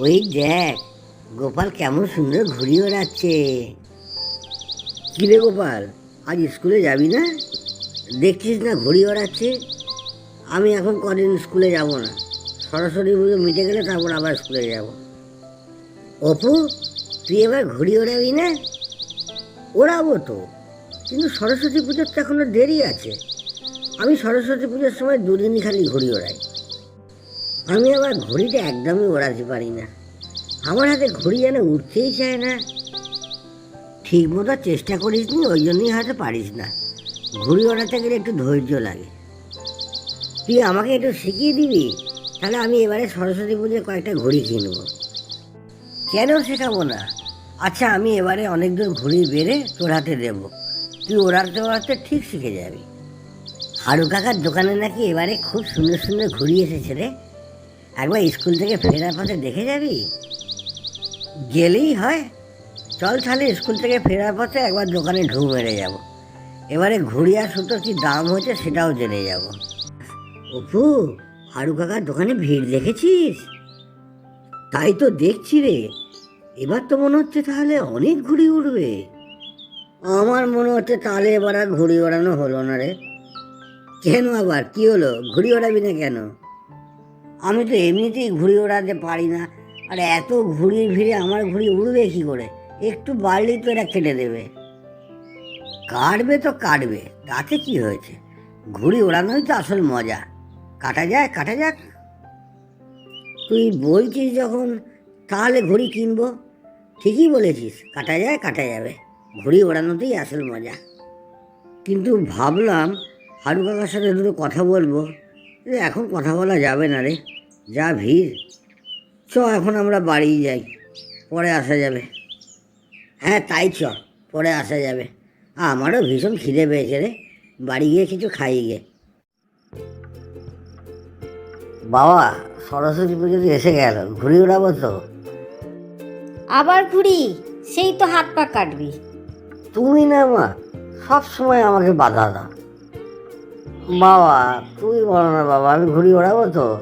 ওই দেখ, গোপাল কেমন সুন্দর ঘুড়ি ওড়াচ্ছে। কি রে গোপাল, আজ স্কুলে যাবি না? দেখছিস না ঘুড়ি ওড়াচ্ছে? আমি এখন কদিন স্কুলে যাব না। সরস্বতী পুজো মিটে গেলে তারপর আবার স্কুলে যাব। অপু, তুই এবার ঘুড়ি ওড়াবি না? ওড়াবো তো, কিন্তু সরস্বতী পুজোর তো এখনও দেরি আছে। আমি সরস্বতী পুজোর সময় দুদিনই খালি ঘুড়ি ওড়াই। আমি আবার ঘড়িটা একদমই ওড়াতে পারি না। আমার হাতে ঘড়ি যেন উঠতেই চায় না। ঠিক মতো চেষ্টা করিস নি, ওই জন্যই হয়তো পারিস না। ঘুড়ি ওড়াতে গেলে একটু ধৈর্য লাগে। তুই আমাকে একটু শিখিয়ে দিবি? তাহলে আমি এবারে সরস্বতী পুজোয় কয়েকটা ঘড়ি কিনবো। কেন শেখাবো না? আচ্ছা আমি এবারে অনেক দূর ঘুড়ি বেড়ে তোর হাতে দেবো। তুই ওড়াতে ওড়াতে ঠিক শিখে যাবি। হারু কাকার দোকানে নাকি এবারে খুব সুন্দর সুন্দর ঘুড়ি এসেছে রে। একবার স্কুল থেকে ফেরার পথে দেখে যাবি? গেলেই হয়। চল তাহলে স্কুল থেকে ফেরার পথে একবার দোকানে ঢু মেরে যাব। এবারে আর সুতো কি দাম হয়েছে সেটাও জেনে যাব। অপু, হারু কাকার দোকানে ভিড় দেখেছিস? তাই তো দেখছি রে। এবার তো মনে হচ্ছে তাহলে অনেক ঘুড়ি উঠবে আমার মনে হচ্ছে তাহলে এবার আর ঘুড়ি ওড়ানো হলো না রে। কেন আবার? কি হলো? ঘুড়ি ওড়াবি না কেন? আমি তো এমনিতেই ঘুড়ি ওড়াতে পারি না। আর এত ঘুড়ির ভিড়ে আমার ঘুড়ি উড়বে কি করে? একটু বাড়লেই তো এরা কেটে দেবে। কাটবে তো কাটবে, তাতে কি হয়েছে? ঘুড়ি ওড়ানোই তো আসল মজা। কাটা যায়, কাটা যাক। তুই বলছিস যখন, তাহলে ঘুড়ি কিনবো। ঠিকই বলেছিস, কাটা যায়, কাটা যাবে। ঘুড়ি ওড়ানোতেই আসল মজা। কিন্তু ভাবলাম হারু কাকার সাথে দুটো কথা বলব। এখন কথা বলা যাবে না রে। যা ভিড়। চ এখন আমরা বাড়ি যাই। পরে আসা যাবে। হ্যাঁ তাই চ পরে আসা যাবে। আমারও ভীষণ খিদে পেয়েছে রে। বাড়ি গিয়ে কিছু খাই গে। বাবা সরস্বতী পুজো তো এসে গেল। ঘুরি উড়াবো তো? আবার ঘুড়ি? সেই তো হাত পা কাটবি। তুমি না মা সব সময় আমাকে বাধা দাও। বাবা তুমি বলো না বাবা আমি ঘুড়ি ওড়াবো তো।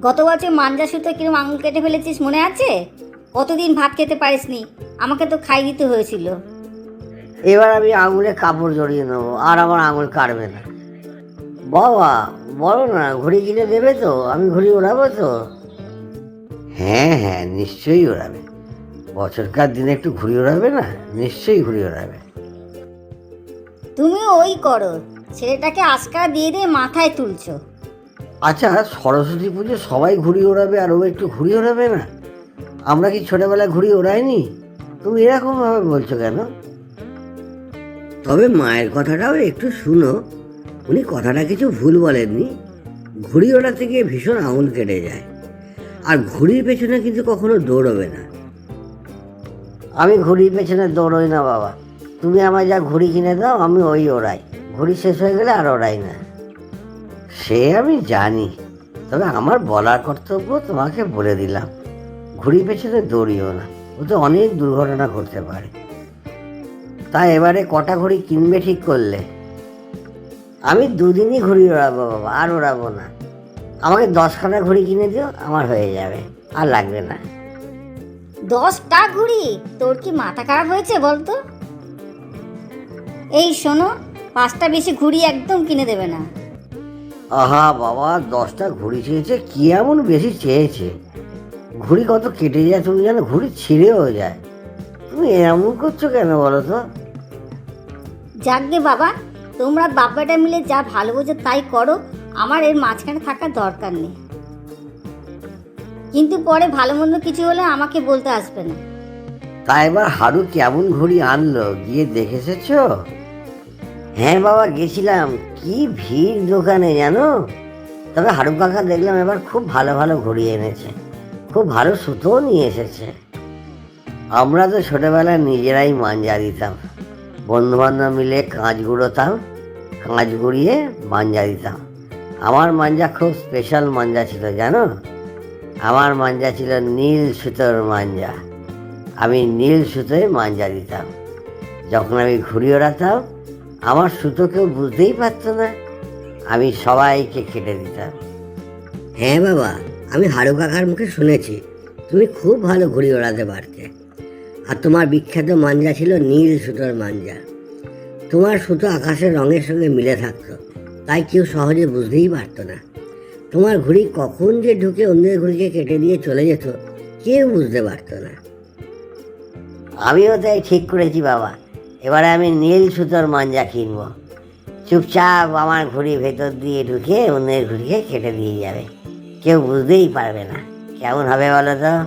গত বছর মাঞ্জা সুতো কিরম আঙুল কেটে ফেলেছিস মনে আছে? কতদিন ভাত খেতে পারিসনি আমাকে তো খাই দিতে হয়েছিল। এবার আমি আঙুলে কাপড় জড়িয়ে নেব আর আমার আঙুল কাটবে না। বাবা বলো না ঘুড়ি কিনে দেবে তো আমি ঘুড়ি ওড়াবো তো। হ্যাঁ হ্যাঁ নিশ্চয়ই ওড়াবে। বছরকার দিনে একটু ঘুড়ি ওড়াবে না? নিশ্চয়ই ঘুড়ি ওড়াবে। তুমি ওই করো। ছেলেটাকে আজকাল দিয়ে দিয়ে মাথায় তুলছো। আচ্ছা সরস্বতী পুজো সবাই ঘুড়ি ওড়াবে আর ও একটু ঘুড়ি ওড়াবে না? আমরা কি ছোটবেলায় ঘুড়ি ওড়াইনি? তুমি এরকমভাবে বলছো কেন? তবে মায়ের কথাটাও একটু শুনো। উনি কথাটা কিছু ভুল বলেননি। ঘুড়ি ওড়াতে গিয়ে ভীষণ আঙুল কেটে যায়। আর ঘুড়ির পেছনে কিন্তু কখনো দৌড়বে না। আমি ঘুড়ির পেছনে দৌড়ই না বাবা। তুমি আমায় যা ঘুড়ি কিনে দাও আমি ওই ওড়াই। ঘুড়ি শেষ হয়ে গেলে আর ওড়াই না। সে আমি জানি, তবে আমার বলার কর্তব্য তোমাকে বলে দিলাম। ঘুড়ি পেছনে দৌড়িও না, ও তো অনেক দুর্ঘটনা ঘটতে পারে। তা এবারে কটা ঘড়ি কিনবে ঠিক করলে? আমি দুদিনই ঘুড়ি ওড়াবো বাবা, আর ওড়াবো না। আমাকে দশখানা ঘড়ি কিনে দিও, আমার হয়ে যাবে, আর লাগবে না। দশটা ঘুড়ি? তোর কি মাথা খারাপ হয়েছে বলতো? এই শোনো পাঁচটা বেশি ঘুড়ি একদম কিনে দেবে না। আহা বাবা দশটা ঘুড়ি চেয়েছে কি এমন বেশি চেয়েছে? ঘুড়ি কত কেটে যায় তুমি জানো? ঘুড়ি ছিঁড়েও যায়। তুমি এমন করছ কেন বলো তো? যাকগে বাবা তোমরা বাপ্পাটা মিলে যা ভালো বোঝো তাই করো আমার এর মাঝখানে থাকার দরকার নেই। কিন্তু পরে ভালো মন্দ কিছু হলে আমাকে বলতে আসবে না। তা এবার হাড়ু কেমন ঘড়ি আনলো গিয়ে দেখে এসেছ? হ্যাঁ বাবা, গেছিলাম। কি ভিড় দোকানে জানো? তবে হাড়ু কাকা দেখলাম এবার খুব ভালো ভালো ঘড়ি এনেছে। খুব ভালো সুতোও নিয়ে এসেছে। আমরা তো ছোটবেলায় নিজেরাই মাঞ্জা দিতাম। বন্ধু বান্ধব মিলে কাঁচ গুঁড়োতাম, কাঁচ গুঁড়িয়ে মাঞ্জা দিতাম। আমার মাঞ্জা খুব স্পেশাল মাঞ্জা ছিল, জানো? আমার মাঞ্জা ছিল নীল সুতোর মাঞ্জা। আমি নীল সুতোয় মাঞ্জা দিতাম। যখন আমি ঘুরিয়ে ওড়াতাম আমার সুতো কেউ বুঝতেই পারতো না? আমি সবাইকে খেটে দিতাম। হ্যাঁ বাবা আমি হাড়ু কাকার মুখে শুনেছি। তুমি খুব ভালো ঘুড়ি ওড়াতে পারতে। আর তোমার বিখ্যাত মাঞ্জা ছিল নীল সুতোর মাঞ্জা। তোমার সুতো আকাশের রঙের সঙ্গে মিলে থাকত তাই কেউ সহজে বুঝতেই পারতো না। তোমার ঘুড়ি কখন যে ঢুকে অন্যের ঘুড়িকে কেটে দিয়ে চলে যেত কেউ বুঝতে পারতো না। আমিও তাই ঠিক করেছি বাবা। এবারে আমি নীল সুতোর মাঞ্জা কিনবো। চুপচাপ আমার ঘুড়ি ভেতর দিয়ে ঢুকে অন্যের ঘুড়িকে কেটে দিয়ে যাবে। কেউ বুঝতেই পারবে না। কেমন হবে বলো তো?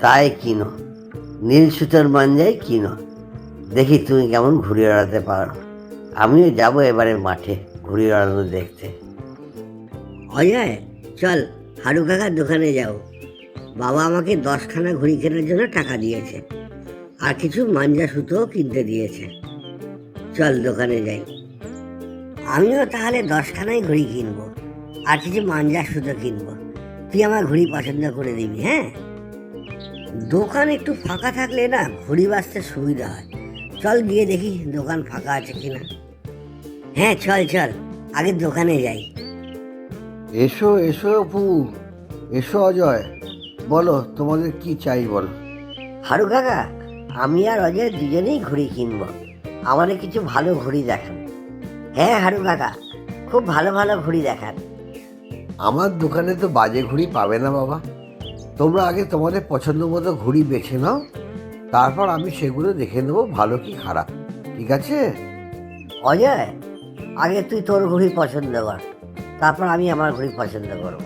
তাই কিনো। নীল সুতোর মাঞ্জাই কিনো। দেখি তুমি কেমন ঘুড়ি ওড়াতে পারো। আমিও যাব এবারে মাঠে ঘুড়ি ওড়ানো দেখতে। অজয় চল হাড়ু কাকার দোকানে যাও। বাবা আমাকে দশখানা ঘুড়ি কেনার জন্য টাকা দিয়েছে। আর কিছু মাঞ্জা সুতোও কিনতে দিয়েছে। চল দোকানে যাই। আমিও তাহলে দশখানাই ঘড়ি কিনবো আর কিছু মাঞ্জা সুতো কিনবো। তুই আমার ঘড়ি পছন্দ করে দিবি হ্যাঁ? দোকান একটু ফাঁকা থাকলে না ঘড়ি বাঁচতে সুবিধা হয়। চল গিয়ে দেখি দোকান ফাঁকা আছে কিনা। হ্যাঁ চল চল আগে দোকানে যাই। এসো এসো অপু এসো অজয়। বলো তোমাদের কি চাই বলো। হারু কাকা আমি আর অজয় দুজনেই ঘড়ি কিনবো। আমাদের কিছু ভালো ঘড়ি দেখান। হ্যাঁ হারু কাকা খুব ভালো ভালো ঘড়ি দেখান। আমার দোকানে তো বাজে ঘুড়ি পাবে না বাবা। তোমরা আগে তোমাদের পছন্দ মতো ঘুড়ি বেছে নাও তারপর আমি সেগুলো দেখে নেব ভালো কি খারাপ। ঠিক আছে? অজয় আগে তুই তোর ঘড়ি পছন্দ কর তারপর আমি আমার ঘড়ি পছন্দ করব।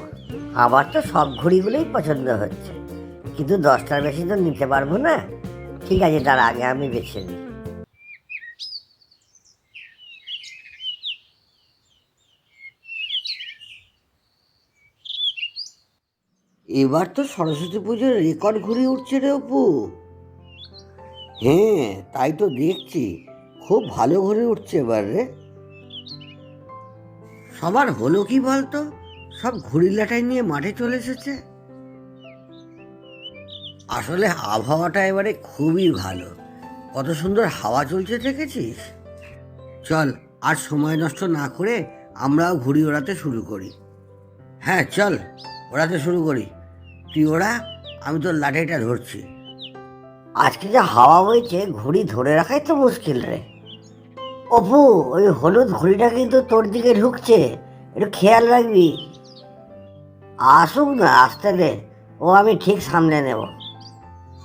আবার তো সব ঘড়িগুলোই পছন্দ হচ্ছে কিন্তু দশটার বেশি তো নিতে পারব না। ঠিক আছে, তার আগে আমি বেছে নিই। এবার তো সরস্বতী পুজোর রেকর্ড ঘুরে উঠছে রে অপু। হ্যাঁ তাই তো দেখছি। খুব ভালো ঘুরে উঠছে এবার রে। সবার হলো কি বলতো? সব ঘুড়িলাটাই নিয়ে মাঠে চলে এসেছে। আসলে আবহাওয়াটা এবারে খুবই ভালো। কত সুন্দর হাওয়া চলছে, দেখেছিস? চল, আর সময় নষ্ট না করে আমরাও ঘুড়ি ওড়াতে শুরু করি। হ্যাঁ চল, ওড়াতে শুরু করি। তুই ওড়া, আমি তোর লাঠিটা ধরছি। আজকে যে হাওয়া বইছে, ঘুড়ি ধরে রাখাই তো মুশকিল রে। অপু, ওই হলুদ ঘুড়িটা কিন্তু তোর দিকে ঢুকছে। একটু খেয়াল রাখবি। আসুক না, আসতে দে। ও আমি ঠিক সামলে নেব।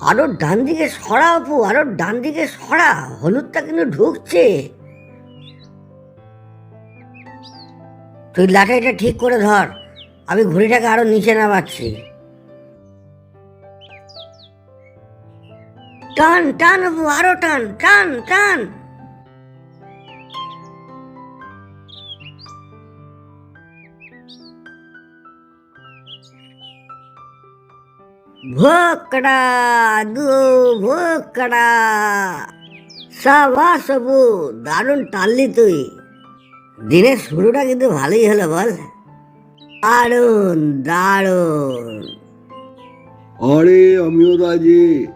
আরও ডান দিকে সরা অপু, আরও ডান দিকে সরা, হলুদটা কিন্তু ঢুকছে। তুই লাঠাইটা ঠিক করে ধর, আমি ঘুড়িটাকে আরও নিচে নামাচ্ছি। টান টান অপু, আরও টান টান টান। ভোকড়া দু ভোকড়া। সাবাস অপু দারুণ টানলি তুই। দিনের শুরুটা কিন্তু ভালোই হলো বল। দারুণ দারুণ। আরে আমিও রাজি।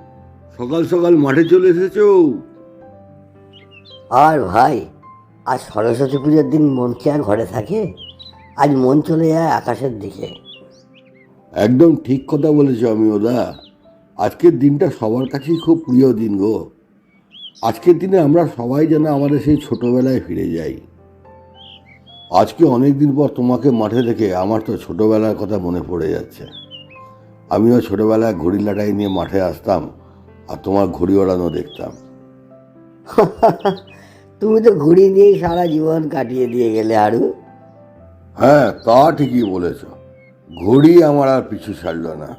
সকাল সকাল মাঠে চলে এসেছ? আর ভাই আজ সরস্বতী পুজোর দিন মন কি আর ঘরে থাকে? আজ মন চলে যায় আকাশের দিকে। একদম ঠিক কথা বলেছ আমি ওদা। আজকের দিনটা সবার কাছেই খুব প্রিয় দিন গো। আজকের দিনে আমরা সবাই যেন আমাদের সেই ছোটোবেলায় ফিরে যাই। আজকে অনেক দিন পর তোমাকে মাঠে দেখে আমার তো ছোটোবেলার কথা মনে পড়ে যাচ্ছে। আমিও ছোটোবেলায় ঘড়ি লাটাই নিয়ে মাঠে আসতাম আর তোমার ঘড়ি ওড়ানো দেখতাম। তুমি তো ঘুড়ি দিয়েই সারা জীবন কাটিয়ে দিয়ে গেলে আরু। হ্যাঁ তা ঠিকই বলেছ। ঘড়ি আমার আর পিছু ছাড়ল না।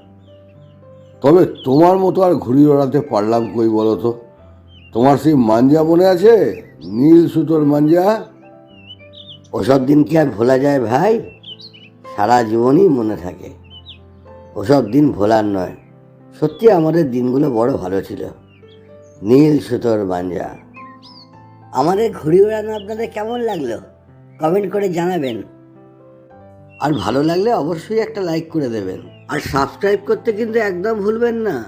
তবে তোমার মতো আর ঘুড়ি ওড়াতে পারলাম কই বলো তো? তোমার সেই মাঞ্জা মনে আছে? নীল সুতোর মাঞ্জা? ওসব দিন কি আর ভোলা যায় ভাই? সারা জীবনই মনে থাকে। ওসব দিন ভোলার নয়। সত্যি আমাদের দিনগুলো বড় ভালো ছিল। নীল সুতোর মাঞ্জা। আমাদের ঘুড়ি ওড়ানো আপনাদের কেমন লাগল? কমেন্ট করে জানাবেন। আর ভালো লাগলে অবশ্যই একটা লাইক করে দেবেন। আর সাবস্ক্রাইব করতে কিন্তু একদম ভুলবেন না।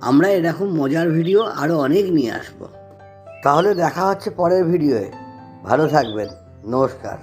আমরা এরকম মজার ভিডিও আরও অনেক নিয়ে আসব। তাহলে দেখা হচ্ছে পরের ভিডিওয়ে ভালো থাকবেন। নমস্কার।